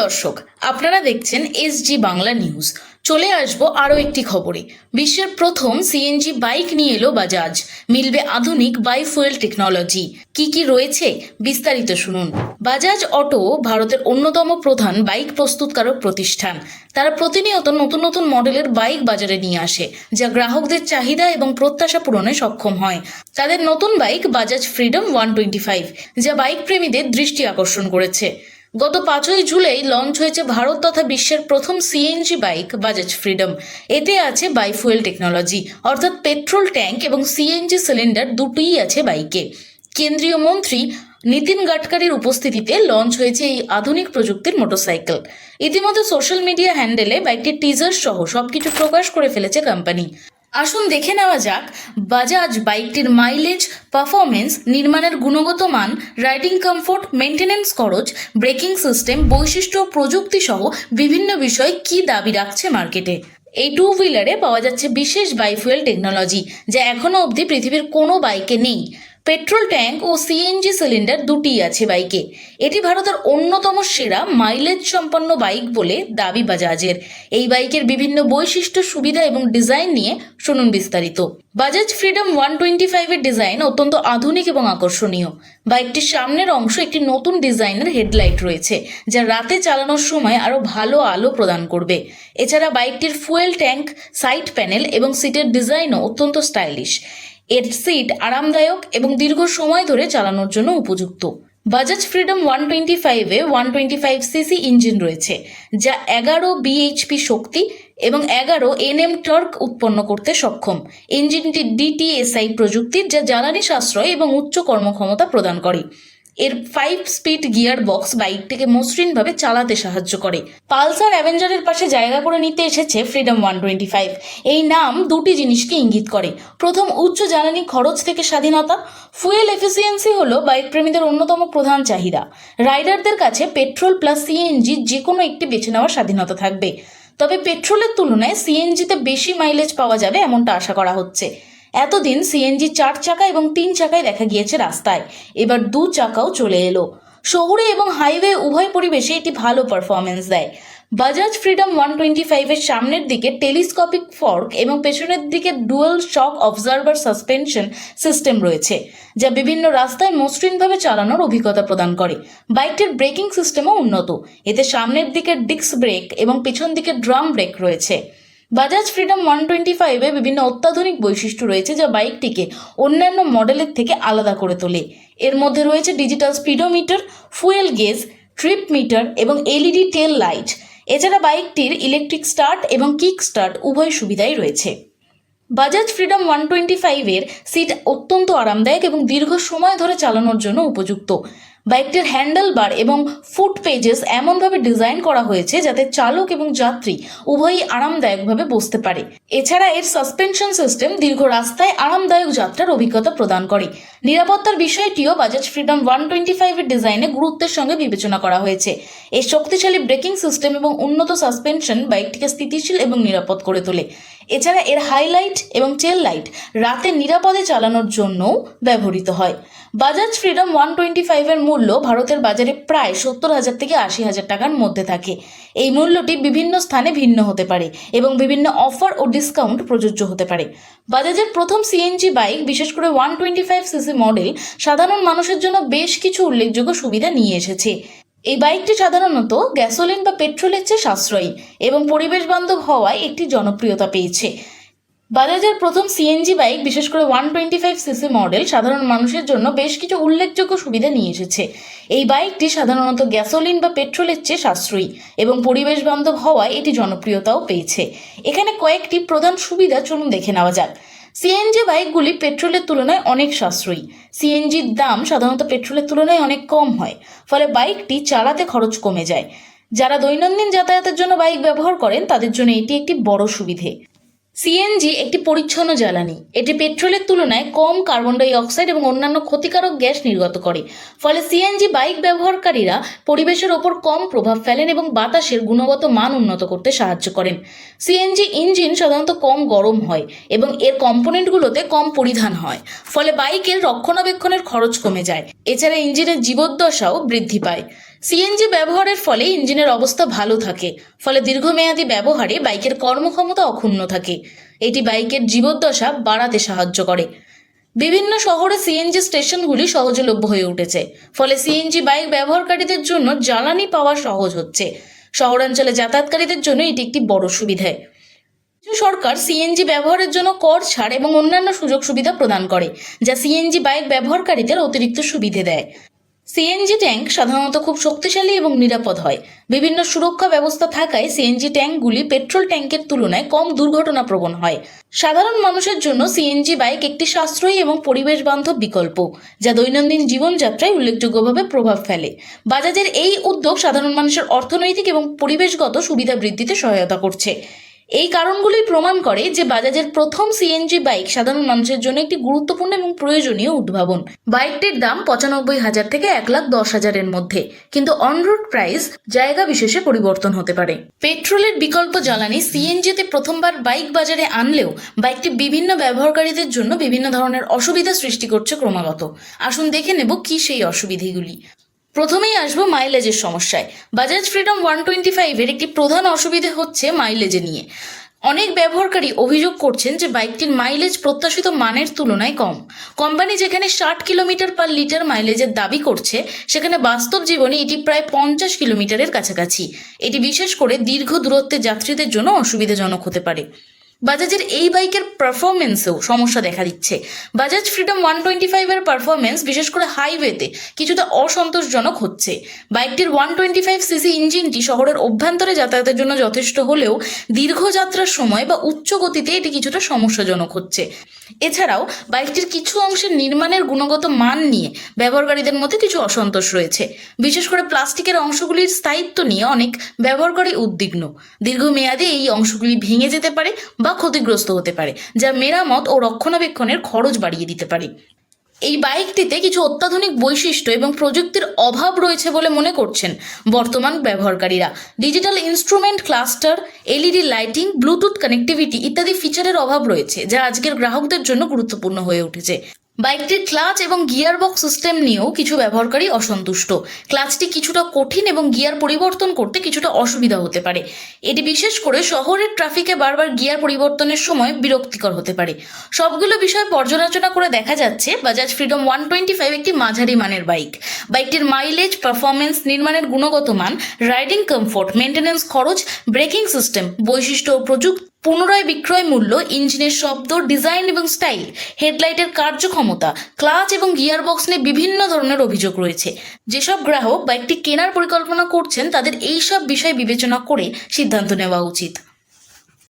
দর্শক, আপনারা দেখছেন এসজি বাংলা নিউজ। চলে আসব আরও একটি খবরে। বিশ্বের প্রথম সিএনজি বাইক নিয়ে এলো বাজাজ। মিলবে আধুনিক বাইফুয়েল টেকনোলজি। কি কি রয়েছে বিস্তারিত শুনুন। বাজাজ অটো ভারতের অন্যতম প্রধান বাইক প্রস্তুতকারক প্রতিষ্ঠান। তারা প্রতিনিয়ত নতুন নতুন মডেলের বাইক বাজারে নিয়ে আসে, যা গ্রাহকদের চাহিদা এবং প্রত্যাশা পূরণে সক্ষম হয়। তাদের নতুন bike Bajaj freedom one twenty five, যা বাইক প্রেমীদের দৃষ্টি আকর্ষণ করেছে। গত পাঁচই জুলাই লঞ্চ হয়েছে ভারত তথা বিশ্বের প্রথম সিএনজি বাইক বাজাজ ফ্রিডম এতে আছে বাইফুয়েল টেকনোলজি অর্থাৎ পেট্রোল ট্যাঙ্ক এবং সিএনজি সিলিন্ডার দুটোই আছে বাইকে কেন্দ্রীয় মন্ত্রী নীতিন গাডকারির উপস্থিতিতে লঞ্চ হয়েছে এই আধুনিক প্রযুক্তির মোটরসাইকেল ইতিমধ্যে সোশ্যাল মিডিয়া হ্যান্ডেলে বাইকটির টিজার সহ সবকিছু প্রকাশ করে ফেলেছে কোম্পানি আসুন দেখে নেওয়া যাক। বাজাজ, বাইকটির মাইলেজ পারফরমেন্স নির্মাণের গুণগত মান রাইডিং কমফোর্ট মেনটেন্যান্স খরচ ব্রেকিং সিস্টেম বৈশিষ্ট্য, প্রযুক্তি সহ বিভিন্ন বিষয়ে কি দাবি রাখছে মার্কেটে এই টু হুইলারে পাওয়া যাচ্ছে বিশেষ বাইফুয়েল টেকনোলজি যা এখনও অবধি পৃথিবীর কোনো বাইকে নেই। পেট্রোল ট্যাঙ্ক ও সিএনজি সিলিন্ডার দুটিই আছে বাইকে। এটি ভারতের অন্যতম সেরা মাইলেজ সম্পন্ন বাইক বলে দাবি বাজাজের। এই বাইকের বিভিন্ন বৈশিষ্ট্য, সুবিধা এবং ডিজাইন নিয়ে শুনুন বিস্তারিত। বাজাজ ফ্রিডম ওয়ান টোয়েন্টি ফাইভের ডিজাইন অত্যন্ত আধুনিক এবং আকর্ষণীয়। বাইকটির সামনের অংশ একটি নতুন ডিজাইনের হেডলাইট রয়েছে, যা রাতে চালানোর সময় আরও ভালো আলো প্রদান করবে। এছাড়া বাইকটির ফুয়েল ট্যাঙ্ক সাইড প্যানেল এবং সিটের ডিজাইনও অত্যন্ত স্টাইলিশ এর সিট আরামদায়ক এবং দীর্ঘ সময় ধরে চালানোর জন্য উপযুক্ত। বাজাজ ফ্রিডম ওয়ান টোয়েন্টি ফাইভে one twenty five CC engine রয়েছে, যা এগারো বিএইচপি শক্তি এবং এগারো এনএম টর্ক উৎপন্ন করতে সক্ষম। ইঞ্জিনটি ডিটিএসআই প্রযুক্তির, যা জ্বালানি সাশ্রয় এবং উচ্চ কর্মক্ষমতা প্রদান করে। এর ফাইভ স্পিড গিয়ার বক্স বাইকটিকে মসৃণভাবে চালাতে সাহায্য করে। পালসার অ্যাভেঞ্জারের পাশে জায়গা করে নিতে এসেছে ফ্রিডম ওয়ান টোয়েন্টি ফাইভ এই নাম দুটি জিনিসকে ইঙ্গিত করে। প্রথম, উচ্চ জ্বালানি খরচ থেকে স্বাধীনতা। ফুয়েল এফিসিয়েন্সি হলো বাইক প্রেমীদের অন্যতম প্রধান চাহিদা। রাইডারদের কাছে পেট্রোল প্লাস সিএনজি যে কোনো একটি বেছে নেওয়ার স্বাধীনতা থাকবে। তবে পেট্রোলের তুলনায় সিএনজিতে বেশি মাইলেজ পাওয়া যাবে এমনটা আশা করা হচ্ছে। এতদিন সিএনজি চার চাকা এবং তিন চাকায় দেখা গিয়েছে রাস্তায়। এবার দু চাকাও চলে এলো। শহরে এবং হাইওয়ে উভয় পরিবেশে এটি ভালো পারফরমেন্স দেয়। বাজাজ ফ্রিডম ওয়ান টোয়েন্টি ফাইভের সামনের দিকে টেলিস্কোপিক ফর্ক এবং পেছনের দিকে dual shock absorber suspension system রয়েছে, যা বিভিন্ন রাস্তায় মসৃণভাবে চালানোর অভিজ্ঞতা প্রদান করে। বাইকটির ব্রেকিং সিস্টেমও উন্নত। এতে সামনের দিকে ডিস্ক ব্রেক এবং পেছন দিকে ড্রাম ব্রেক রয়েছে। বাজাজ ফ্রিডম ওয়ান টোয়েন্টি ফাইভে বিভিন্ন অত্যাধুনিক বৈশিষ্ট্য রয়েছে যা বাইকটিকে অন্যান্য মডেলের থেকে আলাদা করে তোলে। এর মধ্যে রয়েছে digital speedometer fuel gauge trip meter এবং এলইডি টেল লাইট এছাড়া বাইকটির ইলেকট্রিক স্টার্ট এবং কিক স্টার্ট উভয় সুবিধাই রয়েছে। বাজাজ ফ্রিডম ওয়ান টোয়েন্টি ফাইভের সিট অত্যন্ত আরামদায়ক এবং দীর্ঘ সময় ধরে চালানোর জন্য উপযুক্ত। বাইকটির হ্যান্ডেল বার এবং ফুট পেজেস এমনভাবে ডিজাইন করা হয়েছে যাতে চালক এবং যাত্রী উভয়ই আরামদায়কভাবে বসতে পারে। এছাড়া এর সাসপেনশন সিস্টেম দীর্ঘ রাস্তায় আরামদায়ক যাত্রার অভিজ্ঞতা প্রদান করে। নিরাপত্তার বিষয়টিও বাজাজ ফ্রিডম ওয়ান টোয়েন্টি ফাইভের ডিজাইনে গুরুত্বের সঙ্গে বিবেচনা করা হয়েছে। এই শক্তিশালী ব্রেকিং সিস্টেম এবং উন্নত সাসপেনশন বাইকটিকে স্থিতিশীল এবং নিরাপদ করে তোলে। এছাড়া এর হাইলাইট এবং টেল লাইট রাতে নিরাপদে চালানোর জন্যও ব্যবহৃত হয়। বাজাজ ফ্রিডম ওয়ান টোয়েন্টি ফাইভের মূল্য ভারতের বাজারে প্রায় সত্তর হাজার থেকে আশি হাজার টাকার মধ্যে থাকে। এই মূল্যটি বিভিন্ন স্থানে ভিন্ন হতে পারে এবং বিভিন্ন অফার ও ডিসকাউন্ট প্রযোজ্য হতে পারে। বাজাজের প্রথম সিএনজি বাইক বিশেষ করে one twenty five CC model সাধারণ মানুষের জন্য বেশ কিছু উল্লেখযোগ্য সুবিধা নিয়ে এসেছে। এই বাইকটি সাধারণত গ্যাসোলিন বা পেট্রোলের চেয়ে সাশ্রয়ী এবং পরিবেশ বান্ধব হওয়ায় একটি জনপ্রিয়তা পেয়েছে। বাজাজের প্রথম সিএনজি বাইক বিশেষ করে one twenty five CC model সাধারণ মানুষের জন্য বেশ কিছু উল্লেখযোগ্য সুবিধা নিয়ে এসেছে। এই বাইকটি সাধারণত গ্যাসোলিন বা পেট্রোলের চেয়ে সাশ্রয়ী এবং পরিবেশ বান্ধব হওয়ায় এটি জনপ্রিয়তাও পেয়েছে। এখানে কয়েকটি প্রধান সুবিধা চলুন দেখে নেওয়া যাক। সিএনজি বাইকগুলি পেট্রোলের তুলনায় অনেক সাশ্রয়ী। সিএনজির দাম সাধারণত পেট্রোলের তুলনায় অনেক কম হয়, ফলে বাইকটি চালাতে খরচ কমে যায়। যারা দৈনন্দিন যাতায়াতের জন্য বাইক ব্যবহার করেন, তাদের জন্য এটি একটি বড় সুবিধে। সিএনজি একটি পরিচ্ছন্ন জ্বালানি। এটি পেট্রোলের তুলনায় কম কার্বন ডাই অক্সাইড এবং অন্যান্য ক্ষতিকারক গ্যাস নির্গত করে। ফলে সিএনজি বাইক ব্যবহারকারীরা পরিবেশের ওপর কম প্রভাব ফেলেন এবং বাতাসের গুণগত মান উন্নত করতে সাহায্য করেন। সিএনজি ইঞ্জিন সাধারণত কম গরম হয় এবং এর কম্পোনেন্টগুলোতে কম পরিধান হয়, ফলে বাইকের রক্ষণাবেক্ষণের খরচ কমে যায়। এছাড়া ইঞ্জিনের জীবদ্দশাও বৃদ্ধি পায়। সিএনজি ব্যবহারের ফলে ইঞ্জিনের অবস্থা ভালো থাকে, ফলে দীর্ঘমেয়াদী ব্যবহারে বাইকের কর্মক্ষমতা অক্ষুণ্ণ থাকে। এটি বাইকের জীবদ্দশা বাড়াতে সাহায্য করে। বিভিন্ন শহরে সিএনজি স্টেশনগুলি সহজলভ্য হয়ে উঠেছে, ফলে সিএনজি বাইক ব্যবহারকারীদের জন্য জ্বালানি পাওয়া সহজ হচ্ছে। শহরাঞ্চলে যাতায়াতকারীদের জন্য এটি একটি বড় সুবিধা। সরকার সিএনজি ব্যবহারের জন্য কর, ছাড় এবং অন্যান্য সুযোগ সুবিধা প্রদান করে, যা সিএনজি বাইক ব্যবহারকারীদের অতিরিক্ত সুবিধে দেয়। সিএনজি ট্যাঙ্ক সাধারণত খুব শক্তিশালী এবং নিরাপদ হয়। বিভিন্ন সুরক্ষা ব্যবস্থা থাকায় সিএনজি ট্যাঙ্কগুলি পেট্রোল ট্যাঙ্কের তুলনায় কম দুর্ঘটনাপ্রবণ হয়। সাধারণ মানুষের জন্য সিএনজি বাইক একটি সাশ্রয়ী এবং পরিবেশ বান্ধব বিকল্প, যা দৈনন্দিন জীবনযাত্রায় উল্লেখযোগ্যভাবে প্রভাব ফেলে। বাজাজের এই উদ্যোগ সাধারণ মানুষের অর্থনৈতিক এবং পরিবেশগত সুবিধা বৃদ্ধিতে সহায়তা করছে। এই কারণগুলি প্রমাণ করে যে বাজাজের প্রথম সিএনজি বাইক সাধারণ মানুষের জন্য একটি গুরুত্বপূর্ণ এবং প্রয়োজনীয় উদ্ভাবন। বাইকটির দাম পঁচানব্বই হাজার থেকে এক লাখ দশ হাজারের মধ্যে, কিন্তু অনরোড প্রাইস জায়গা বিশেষে পরিবর্তন হতে পারে। পেট্রোলের বিকল্প জ্বালানি সিএনজিতে প্রথমবার বাইক বাজারে আনলেও বাইকটি বিভিন্ন ব্যবহারকারীদের জন্য বিভিন্ন ধরনের অসুবিধা সৃষ্টি করছে ক্রমাগত। আসুন দেখে নেব কি সেই অসুবিধাগুলি। প্রথমেই আসব মাইলেজের সমস্যায়। বাজাজ ফ্রিডম ওয়ান টোয়েন্টি ফাইভের একটি প্রধান অসুবিধে হচ্ছে মাইলেজে নিয়ে। অনেক ব্যবহারকারী অভিযোগ করছেন যে বাইকটির মাইলেজ প্রত্যাশিত মানের তুলনায় কম। কোম্পানি যেখানে ষাট কিলোমিটার পার লিটার মাইলেজের দাবি করছে, সেখানে বাস্তব জীবনে এটি প্রায় পঞ্চাশ কিলোমিটারের কাছাকাছি। এটি বিশেষ করে দীর্ঘ দূরত্বে যাত্রীদের জন্য অসুবিধাজনক হতে পারে। বাজাজের এই বাইকের পারফরমেন্সেও সমস্যা দেখা দিচ্ছে। বাজাজ ফ্রিডম ওয়ান টোয়েন্টি ফাইভের পারফরমেন্স বিশেষ করে হাইওয়েতে কিছুটা অসন্তোষজনক হচ্ছে। বাইকটির ওয়ান টোয়েন্টি ফাইভ সিসি ইঞ্জিনটি শহরের অভ্যন্তরে যাতায়াতের জন্য যথেষ্ট হলেও দীর্ঘ যাত্রার সময় বা উচ্চ গতিতে এটি কিছুটা সমস্যাজনক হচ্ছে। এছাড়াও, বাইকটির কিছু অংশের নির্মাণের গুণগত মান নিয়ে ব্যবহারকারীদের মধ্যে কিছু অসন্তোষ রয়েছে। বিশেষ করে প্লাস্টিকের অংশগুলির স্থায়িত্ব নিয়ে অনেক ব্যবহারকারী উদ্বিগ্ন। দীর্ঘমেয়াদে এই অংশগুলি ভেঙে যেতে পারে বা ক্ষতিগ্রস্ত হতে পারে, যা মেরামত ও রক্ষণাবেক্ষণের খরচ বাড়িয়ে দিতে পারে। এই বাইকটিতে কিছু অত্যাধুনিক বৈশিষ্ট্য এবং প্রযুক্তির অভাব রয়েছে বলে মনে করছেন বর্তমান ব্যবহারকারীরা। Digital instrument, cluster, LED lighting, bluetooth connectivity ইত্যাদি ফিচারের অভাব রয়েছে, যা আজকের গ্রাহকদের জন্য গুরুত্বপূর্ণ হয়ে উঠেছে। বাইকটির ক্লাচ এবং গিয়ার বক্স সিস্টেম নিয়েও কিছু ব্যবহারকারী অসন্তুষ্ট। ক্লাচটি কিছুটা কঠিন এবং গিয়ার পরিবর্তন করতে কিছুটা অসুবিধা হতে পারে। এটি বিশেষ করে শহরের ট্রাফিকে বারবার গিয়ার পরিবর্তনের সময় বিরক্তিকর হতে পারে। সবগুলো বিষয় পর্যালোচনা করে দেখা যাচ্ছে Bajaj freedom one twenty five একটি মাঝারি মানের বাইক। বাইকটির মাইলেজ পারফরমেন্স নির্মাণের গুণগত মান রাইডিং কমফোর্ট মেনটেন্যান্স খরচ ব্রেকিং সিস্টেম বৈশিষ্ট্য ও প্রযুক্তি পুনরায় বিক্রয় মূল্য, ইঞ্জিনের শব্দ, ডিজাইন এবং স্টাইল, হেডলাইটের কার্যক্ষমতা, ক্লাচ এবং গিয়ার বক্স নিয়ে বিভিন্ন ধরনের অভিযোগ রয়েছে। যেসব গ্রাহক বাইকটি কেনার পরিকল্পনা করছেন, তাদের এইসব বিষয় বিবেচনা করে সিদ্ধান্ত নেওয়া উচিত।